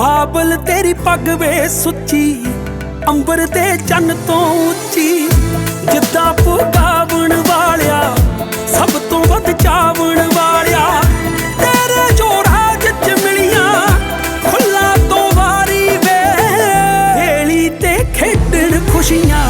ਬਾਬਲ ਤੇਰੀ ਪੱਗ ਵੇ ਸੁੱਚੀ, ਅੰਬਰ ਤੇ ਚੰਨ ਤੋਂ ਉੱਚੀ। ਜਿੱਦਾਂ ਪੁਗਾਵਣ ਵਾਲਿਆ, ਸਭ ਤੋਂ ਵੱਧ ਚਾਵਣ ਵਾਲਿਆ। ਤੇਰੇ ਜੋ ਰਾਜ ਚ ਮਿਲੀਆਂ ਖੁੱਲਾ ਤੋਂ ਵਾਰੀ ਵੇ। ਢੇਲੀ ਤੇ ਖੇਡਣ ਖੁਸ਼ੀਆਂ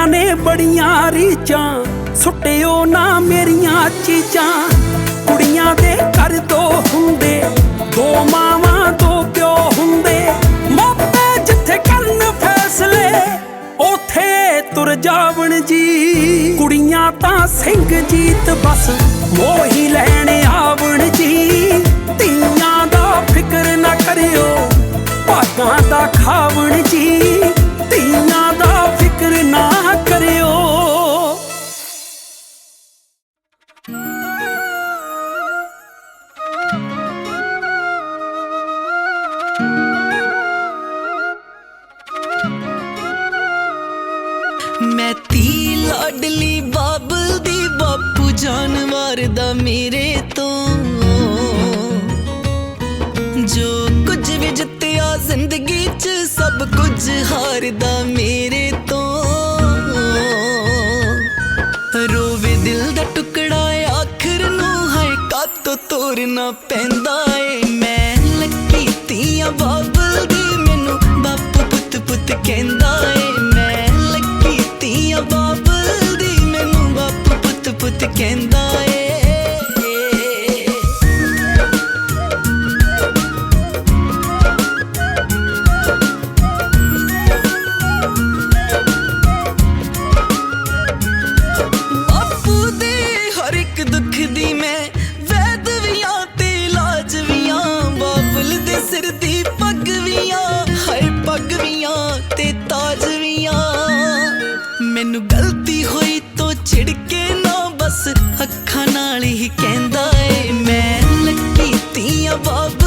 ਜੁੜੀਆਂ ਨੇ ਬੜੀਆਂ ਰੀਚਾਂ ਸੁੱਟਿਓ ਨਾ ਮੇਰੀਆਂ ਚੀਜ਼ਾਂ। ਕੁੜੀਆਂ ਦੇ ਘਰ ਦੋ ਹੁੰਦੇ, ਦੋ ਮਾਵਾਂ, ਦੋ ਪਿਓ ਹੁੰਦੇ। ਮੋਪੇ ਜਿੱਥੇ ਕਰਨ ਫੈਸਲੇ, ਉਥੇ ਤੁਰ ਜਾਵਣ ਜੀ। ਕੁੜੀਆਂ ਤਾਂ ਸਿੰਘ ਜੀਤ ਬਸ, ਮੋਹੀ ਲੈਣ ਆਵਣ ਜੀ। ਧੀਆਂ ਦਾ ਫਿਕਰ ਨਾ ਕਰਿਓ, ਭਾਗਾਂ ਦਾ ਖਾ ਮੈਂ ਤੀ ਲਾਡਲੀ ਬਾਬਲ ਦੀ ਬਾਪੂ ਜਾਨ ਮਾਰਦਾ ਮੇਰੇ ਤੋਂ। ਜੋ ਕੁਝ ਵੀ ਜਿੱਤਿਆ ਜ਼ਿੰਦਗੀ 'ਚ ਸਭ ਕੁਝ ਹਾਰਦਾ ਮੇਰੇ ਤੋਂ। ਰੋਵੇ ਦਿਲ ਦਾ ਟੁਕੜਾ ਆਖਰ ਨੂੰ ਹਾਏ ਕੱਤ ਤੋਰਨਾ ਪੈਂਦਾ ਏ। ਮੈਂ ਲੱਕੀ ਤੀਆਂ ਬਾਬਲ ਦੀ, ਮੈਨੂੰ ਬਾਪੂ ਪੁੱਤ ਪੁੱਤ ਕਹਿੰਦਾ ਏ। ਰੱਖਦੀ ਮੈਂ। ਵੈਦਵੀਆਂ ਤੇ ਲਾਜਵੀਆਂ ਬਾਬਲ ਦੇ ਸਿਰ ਦੀ ਪੱਗਵੀਆਂ ਹਰ ਪੱਗਵੀਆਂ ਤੇ ਤਾਜਵੀਆਂ ਮੈਨੂੰ ਗਲਤੀ ਹੋਈ ਤੋਂ ਛਿੜਕੇ ਨਾ ਬਸ। ਅੱਖਾਂ ਨਾਲ ਹੀ ਕਹਿੰਦਾ ਏ, ਮੈਂ ਲੱਕੀ ਤੀਆਂ ਬਾਬ